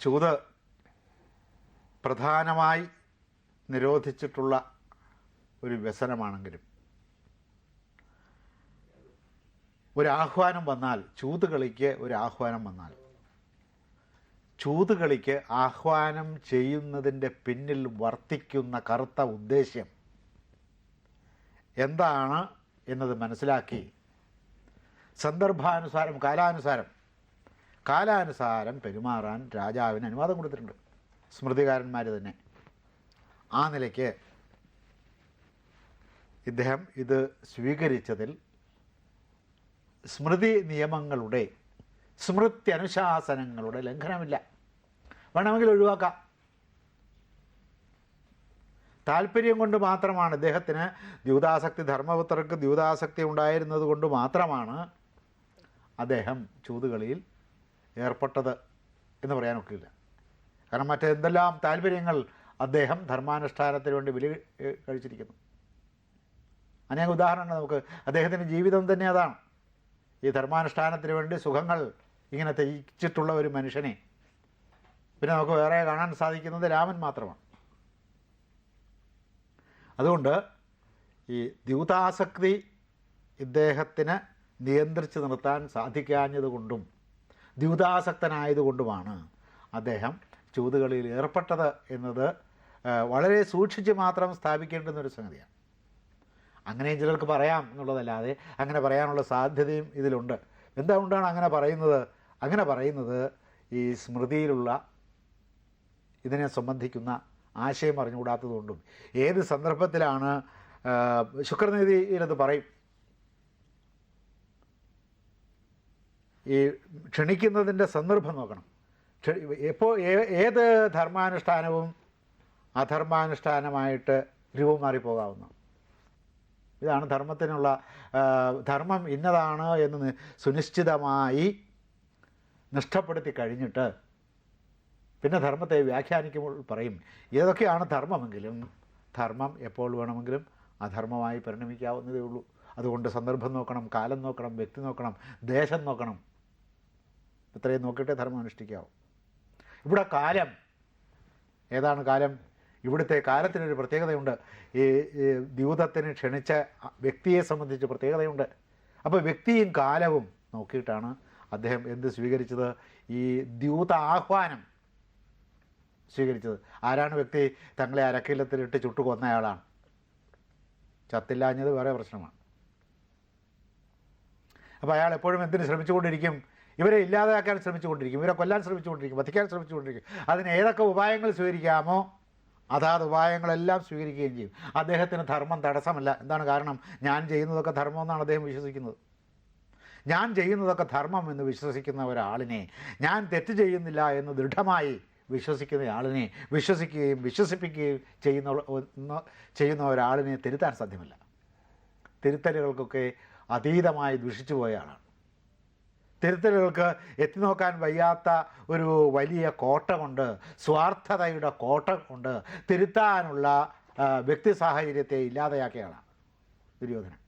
ചൂത് പ്രധാനമായി നിരോധിച്ചിട്ടുള്ള ഒരു വ്യസനമാണെങ്കിലും ഒരാഹ്വാനം വന്നാൽ ചൂത് കളിക്ക് ഒരു ആഹ്വാനം വന്നാൽ ചൂത് കളിക്ക് ആഹ്വാനം ചെയ്യുന്നതിന്റെ പിന്നിൽ വർത്തിക്കുന്ന കറുത്ത ഉദ്ദേശ്യം എന്താണ് എന്നത് മനസ്സിലാക്കി സന്ദർഭാനുസാരം കാലാനുസാരം കാലാനുസാരം പെരുമാറാൻ രാജാവിന് അനുവാദം കൊടുത്തിട്ടുണ്ട്. സ്മൃതികാരന്മാർ തന്നെ. ആ നിലയ്ക്ക് ഇദ്ദേഹം ഇത് സ്വീകരിച്ചതിൽ സ്മൃതി നിയമങ്ങളുടെ സ്മൃതി അനുശാസനങ്ങളുടെ ലംഘനമില്ല. വേണമെങ്കിൽ ഒഴിവാക്കാം. താല്പര്യം കൊണ്ട് മാത്രമാണ് ഇദ്ദേഹത്തിന് ദ്യൂതാസക്തി ധർമ്മപുത്രർക്ക് ദ്യൂതാസക്തി ഉണ്ടായിരുന്നത് കൊണ്ട് മാത്രമാണ് അദ്ദേഹം ചൂതുകളിയിൽ ഏർപ്പെട്ടത് എന്ന് പറയാനൊക്കില്ല. കാരണം മറ്റെന്തെല്ലാം താല്പര്യങ്ങൾ അദ്ദേഹം ധർമാനുഷ്ഠാനത്തിന് വേണ്ടി ബലി കഴിച്ചിരിക്കുന്നു. അനേക ഉദാഹരണങ്ങൾ നമുക്ക് അദ്ദേഹത്തിന്റെ ജീവിതം തന്നെ അതാണ്. ഈ ധർമാനുഷ്ഠാനത്തിന് വേണ്ടി സുഖങ്ങൾ ഇങ്ങനെ ത്യജിച്ചിട്ടുള്ള ഒരു മനുഷ്യനെ. പിന്നെ നമുക്ക് വേറെ കാണാൻ സാധിക്കുന്നത് രാമൻ മാത്രമാണ്. അതുകൊണ്ട് ഈ ദ്യൂതാസക്തി ഇദ്ദേഹത്തിന് നിയന്ത്രിച്ച് നിർത്താൻ സാധിക്കാഞ്ഞതുകൊണ്ടും ദ്യൂതാസക്തനായതുകൊണ്ടുമാണ് അദ്ദേഹം ചൂതുകളിയിൽ ഏർപ്പെട്ടത് എന്നത് വളരെ സൂക്ഷിച്ച് മാത്രം സ്ഥാപിക്കേണ്ടുന്ന ഒരു സംഗതിയാണ്. അങ്ങനെയും ചിലർക്ക് പറയാം എന്നുള്ളതല്ലാതെ അങ്ങനെ പറയാനുള്ള സാധ്യതയും ഇതിലുണ്ട്. എന്തുകൊണ്ടാണ് അങ്ങനെ പറയുന്നത്? അങ്ങനെ പറയുന്നത് ഈ സ്മൃതിയിലുള്ള ഇതിനെ സംബന്ധിക്കുന്ന ആശയം അറിഞ്ഞുകൂടാത്തതുകൊണ്ടും. ഏത് സന്ദർഭത്തിലാണ് ശുക്രനീതിയിലത് പറയും? ഈ ക്ഷണിക്കുന്നതിന്റെ സന്ദർഭം നോക്കണം. എപ്പോൾ ഏത് ധർമാനുഷ്ഠാനവും അധർമാനുഷ്ഠാനമായിട്ട് രൂപം മാറിപ്പോകാവുന്ന ഇതാണ് ധർമ്മത്തിനുള്ള ധർമ്മം ഇന്നതാണ് എന്ന് സുനിശ്ചിതമായി നിഷ്ഠപ്പെടുത്തി കഴിഞ്ഞിട്ട് പിന്നെ ധർമ്മത്തെ വ്യാഖ്യാനിക്കുമ്പോൾ പറയും ഏതൊക്കെയാണ് ധർമ്മമെങ്കിലും ധർമ്മം എപ്പോൾ വേണമെങ്കിലും അധർമ്മമായി പരിണമിക്കാവുന്നതേ ഉള്ളൂ. അതുകൊണ്ട് സന്ദർഭം നോക്കണം കാലം നോക്കണം വ്യക്തി നോക്കണം ദേശം നോക്കണം. ഇത്രയും നോക്കിയിട്ടേ ധർമ്മം അനുഷ്ഠിക്കാവൂ. ഇവിടെ കാലം ഏതാണ് കാലം? ഇവിടുത്തെ കാലത്തിനൊരു പ്രത്യേകതയുണ്ട്. ഈ ദ്യൂതത്തിന് ക്ഷണിച്ച വ്യക്തിയെ സംബന്ധിച്ച് പ്രത്യേകതയുണ്ട്. അപ്പോൾ വ്യക്തിയും കാലവും നോക്കിയിട്ടാണ് അദ്ദേഹം എന്ത് സ്വീകരിച്ചത്? ഈ ദ്യൂത ആഹ്വാനം സ്വീകരിച്ചത്. ആരാണ് വ്യക്തി? തങ്ങളെ അരക്കില്ലത്തിലിട്ട് ചുട്ടു കൊന്നയാളാണ് ചത്തില്ലാഞ്ഞത് വേറെ പ്രശ്നമാണ്. അപ്പോൾ അയാൾ എപ്പോഴും എന്തിന് ശ്രമിച്ചുകൊണ്ടിരിക്കും? ഇവരെ ഇല്ലാതാക്കാൻ ശ്രമിച്ചുകൊണ്ടിരിക്കും ഇവരെ കൊല്ലാൻ ശ്രമിച്ചുകൊണ്ടിരിക്കും വധിക്കാൻ ശ്രമിച്ചുകൊണ്ടിരിക്കും. അതിന് ഏതൊക്കെ ഉപായങ്ങൾ സ്വീകരിക്കാമോ അതാത് ഉപായങ്ങളെല്ലാം സ്വീകരിക്കുകയും ചെയ്യും. അദ്ദേഹത്തിന് ധർമ്മം തടസ്സമല്ല. എന്താണ് കാരണം? ഞാൻ ചെയ്യുന്നതൊക്കെ ധർമ്മം എന്നാണ് അദ്ദേഹം വിശ്വസിക്കുന്നത്. ഞാൻ ചെയ്യുന്നതൊക്കെ ധർമ്മം എന്ന് വിശ്വസിക്കുന്ന ഒരാളിനെ ഞാൻ തെറ്റ് ചെയ്യുന്നില്ല എന്ന് ദൃഢമായി വിശ്വസിക്കുന്ന ആളിനെ വിശ്വസിക്കുകയും വിശ്വസിപ്പിക്കുകയും ചെയ്യുന്ന ചെയ്യുന്ന ഒരാളിനെ തിരുത്താൻ സാധ്യമല്ല. തിരുത്തലുകൾക്കൊക്കെ അതീതമായി ദുഷിച്ചു പോയ ആളാണ്. തിരുത്തലുകൾക്ക് എത്തി നോക്കാൻ വയ്യാത്ത ഒരു വലിയ കോട്ടമുണ്ട്. സ്വാർത്ഥതയുടെ കോട്ട കൊണ്ട് തിരുത്താനുള്ള വ്യക്തി സാഹചര്യത്തെ ഇല്ലാതെയാക്കിയാണ് ദുര്യോധനൻ.